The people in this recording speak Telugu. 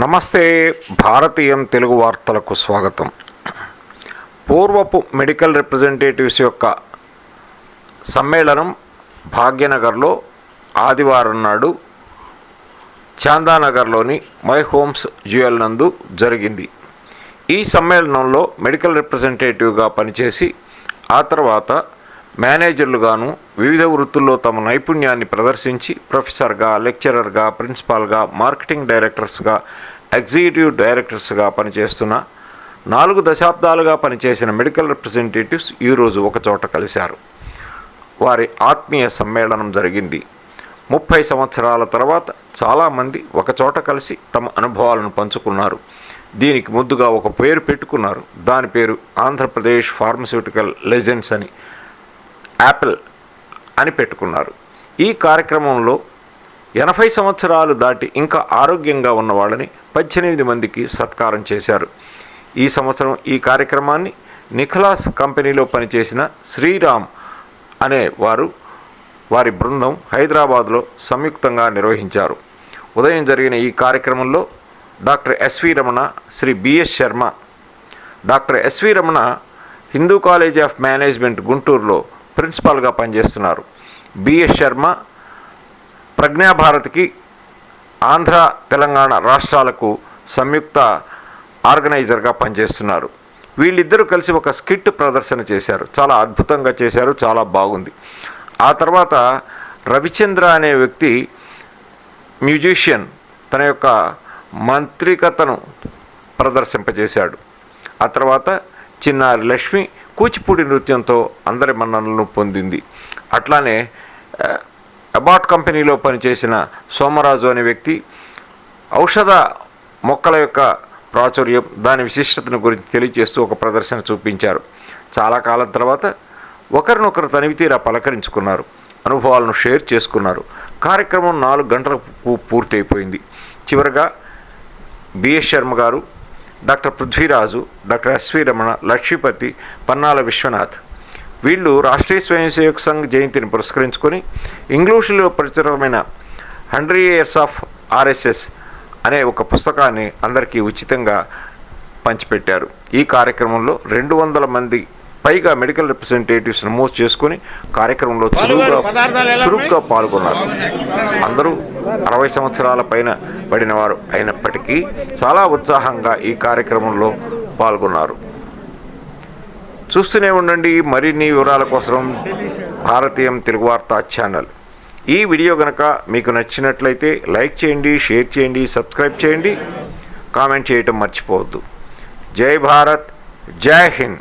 నమస్తే భారతీయం తెలుగు వార్తలకు స్వాగతం. పూర్వపు మెడికల్ రిప్రజెంటేటివ్స్ యొక్క సమ్మేళనం భాగ్యనగర్లో ఆదివారం నాడు చాందానగర్లోని మై హోమ్స్ జ్యువెల్ నందు జరిగింది. ఈ సమ్మేళనంలో మెడికల్ రిప్రజెంటేటివ్గా పనిచేసి ఆ తర్వాత మేనేజర్లుగాను వివిధ వృత్తుల్లో తమ నైపుణ్యాన్ని ప్రదర్శించి ప్రొఫెసర్గా లెక్చరర్గా ప్రిన్సిపాల్గా మార్కెటింగ్ డైరెక్టర్స్గా ఎగ్జిక్యూటివ్ డైరెక్టర్స్గా పనిచేస్తున్న నాలుగు దశాబ్దాలుగా పనిచేసిన మెడికల్ రిప్రజెంటేటివ్స్ ఈరోజు ఒకచోట కలిశారు. వారి ఆత్మీయ సమ్మేళనం జరిగింది. ముప్పై సంవత్సరాల తర్వాత చాలామంది ఒకచోట కలిసి తమ అనుభవాలను పంచుకున్నారు. దీనికి ముద్దుగా ఒక పేరు పెట్టుకున్నారు. దాని పేరు ఆంధ్రప్రదేశ్ ఫార్మస్యూటికల్ లెజెండ్స్ అని. యాపిల్ అని పెట్టుకున్నారు. ఈ కార్యక్రమంలో ఎనభై సంవత్సరాలు దాటి ఇంకా ఆరోగ్యంగా ఉన్న వాళ్ళని పద్దెనిమిది మందికి సత్కారం చేశారు. ఈ సంవత్సరం ఈ కార్యక్రమాన్ని నిఖలాస్ కంపెనీలో పనిచేసిన శ్రీరామ్ అనే వారు వారి బృందం హైదరాబాద్లో సంయుక్తంగా నిర్వహించారు. ఉదయం జరిగిన ఈ కార్యక్రమంలో doctor S V Ramana Shri B S Sharma doctor S V Ramana Hindu college of management గుంటూరులో ప్రిన్సిపాల్గా పనిచేస్తున్నారు. బిఎస్ శర్మ ప్రజ్ఞాభారతికి ఆంధ్ర తెలంగాణ రాష్ట్రాలకు సంయుక్త ఆర్గనైజర్గా పనిచేస్తున్నారు. వీళ్ళిద్దరూ కలిసి ఒక స్కిట్ ప్రదర్శన చేశారు. చాలా అద్భుతంగా చేశారు. చాలా బాగుంది. ఆ తర్వాత రవిచంద్ర అనే వ్యక్తి మ్యూజిషియన్ తన యొక్క మంత్రికతను ప్రదర్శింపజేశాడు. ఆ తర్వాత చిన్నారి లక్ష్మి కూచిపూడి నృత్యంతో అందరి మన్ననలను పొందింది. అట్లానే అబాట్ కంపెనీలో పనిచేసిన సోమరాజు అనే వ్యక్తి ఔషధ మొక్కల యొక్క ప్రాచుర్యం దాని విశిష్టతను గురించి తెలియజేస్తూ ఒక ప్రదర్శన చూపించారు. చాలా కాలం తర్వాత ఒకరినొకరు తనివితీరా పలకరించుకున్నారు. అనుభవాలను షేర్ చేసుకున్నారు. కార్యక్రమం నాలుగు గంటలకు పూర్తయిపోయింది. చివరగా బిఎస్ శర్మ గారు doctor Prithviraj doctor S V Ramana Lakshmipati Pannala Vishwanath. వీళ్ళు రాష్ట్రీయ స్వయం సేవక్ సంఘ్ జయంతిని పురస్కరించుకొని ఇంగ్లీషులో ప్రచురమైన హండ్రెడ్ ఇయర్స్ ఆఫ్ ఆర్ఎస్ఎస్ అనే ఒక పుస్తకాన్ని అందరికీ ఉచితంగా పంచిపెట్టారు. ఈ కార్యక్రమంలో రెండు వందల మంది పైగా మెడికల్ రిప్రజెంటేటివ్స్ నమోదు చేసుకుని కార్యక్రమంలో చురుగ్గా చురుగ్గా పాల్గొన్నారు. అందరూ అరవై సంవత్సరాల పైన పడిన వారు అయినప్పటికీ చాలా ఉత్సాహంగా ఈ కార్యక్రమంలో పాల్గొన్నారు. చూస్తూనే ఉండండి మరిన్ని వివరాల కోసం భారతీయం తెలుగు వార్తా ఛానల్. ఈ వీడియో కనుక మీకు నచ్చినట్లయితే లైక్ చేయండి షేర్ చేయండి సబ్స్క్రైబ్ చేయండి. కామెంట్ చేయటం మర్చిపోవద్దు. జై భారత్ జై హింద్.